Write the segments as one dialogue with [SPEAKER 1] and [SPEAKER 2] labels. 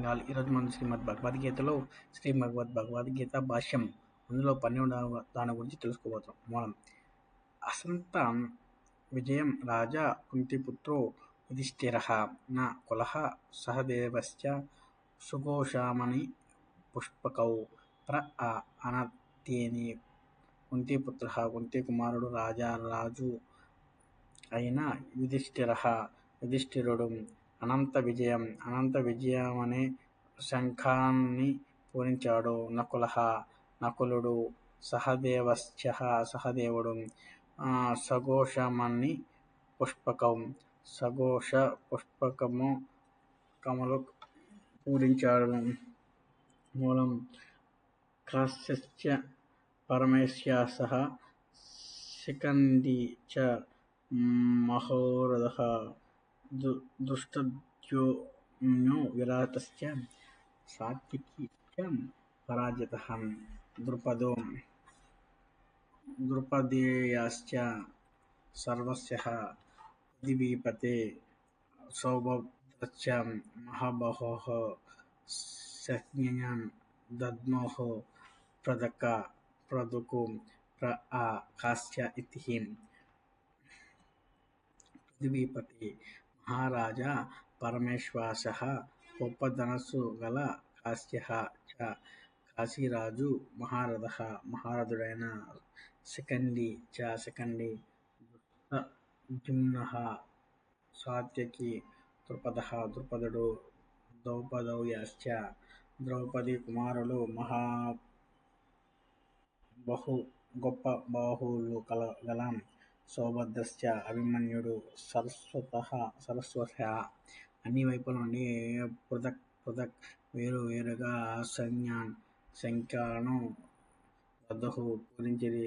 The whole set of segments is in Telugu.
[SPEAKER 1] బెంగాల్ ఈరోజు మనం శ్రీమద్ భగవద్గీతలో శ్రీ భగవద్ భగవద్గీత భాష్యం అందులో పన్నెండవ దాని గురించి తెలుసుకోబోతాం మూలం అసంత విజయం రాజా కుంతిపుత్రో యుధిష్ఠిర. నా కులహ సహదేవశ్చ సుఘోషామణి పుష్పకౌ ప్ర అనత్యేని కుంతిపుత్ర. కుంతికుమారుడు రాజా రాజు అయిన యుధిష్ఠిర. యుధిష్ఠిరుడు అనంత విజయం అనంత విజయమనే శంఖాన్ని పూరించాడు నకుల నకులుడు సహదేవశ్చ సహదేవుడు. సఘోషమని పుష్పకం సఘోష పుష్పకము కమలు పూరించాడు. మూలం కాశ్య పరమేశ్య సహ శిఖండి చ మహోరథ. దృష్టద్యుమ్నో విరాటశ్చ సాత్వికీ చ పరాజితః ద్రుపదో ద్రుపదేయాశ్చ సర్వస్య పృథివీపతే సౌభద్రశ్చ మహాబాహోః సజ్ఞాన్ దద్మోః ప్రదక ప్రదుకు ప్ర ఆ కాశ్య ఇతి పృథివీపతి మహారాజా పరమేశ్వాస గొప్ప ధనస్సు గల కాశ్య చ. కాశీరాజు మహారథ మహారథుడైన శిఖండి చ. శిఖండి దృష్టద్యుమ్న సాత్యకి దృపద దృపదుడు ద్రౌపదౌయాశ్చ. ద్రౌపది కుమారులు మహా బహు గొప్ప బాహువులు కల గల సౌభద్రశ్చ అభిమన్యుడు సరస్వత సరస్వత అన్ని వైపుల నుండి పృథక్ పృథక్ వేరు వేరుగా సైన్యాన్ సంఖ్యలను వద్దహు పూరించిరి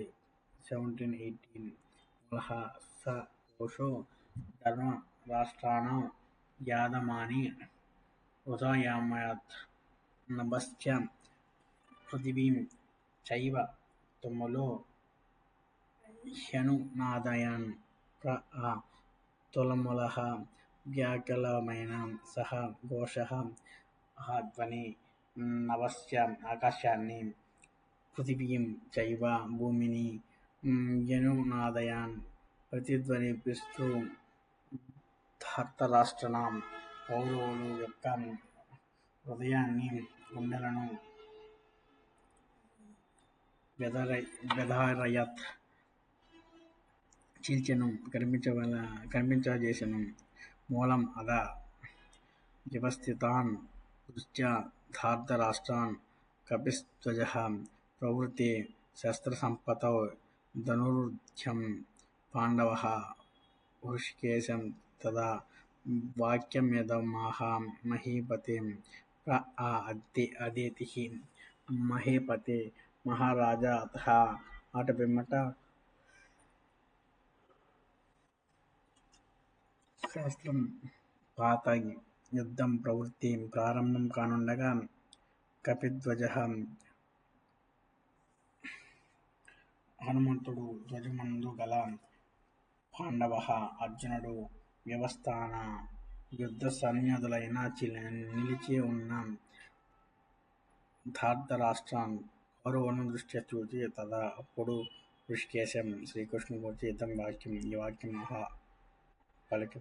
[SPEAKER 1] సెవెంటీన్ ఎయిటీన్ మూలః స కోశో ధర్మ రాష్ట్రాణం యాదమాని ఉదయామయత్ నభశ్చ పృథివీం చైవ తుములో హ్యనునాదయన్ ప్ర ఆ తులములః వ్యాకులమైన సహ ఘోషః ఆ ధ్వని నవస్య ఆకాశాన్ని పృథివీం చైవ భూమిని యనునాదయాన్ ప్రతిధ్వనిపిస్తూ ధర్తరాష్ట్రానం పౌరవులు యొక్క హృదయాన్ని గుండెలను వ్యధారయత్ చీల్చెను కనిపించవల కనిపించజేసెను మూలం అద. వ్యవస్థితాన్ దృష్ట్యా ధార్తరాష్ట్రాన్ కపిధ్వజः ప్రవృత్తే శస్త్రసంపతౌ ధనుర్ధర్యం పాండవः హృషికేశం తదా వాక్యమిదమాహ మహీపతే ప్ర ఆ అదేతి మహీపతే మహారాజా అతః అటు పిమ్మట శాస్త్రం పాత యుద్ధం ప్రవృత్తి ప్రారంభం కానుండగా కపిధ్వజ హనుమంతుడు ధ్వజమందు గల పాండవ అర్జునుడు వ్యవస్థాన యుద్ధ సన్యాదులైన నిలిచి ఉన్న ధార్తరాష్ట్రాన్ కౌరవులను దృష్ట్యా చూచి తదా అప్పుడు ఋషికేశం శ్రీకృష్ణుడు చేతం వాక్యం ఈ వాక్యం మహా పలికి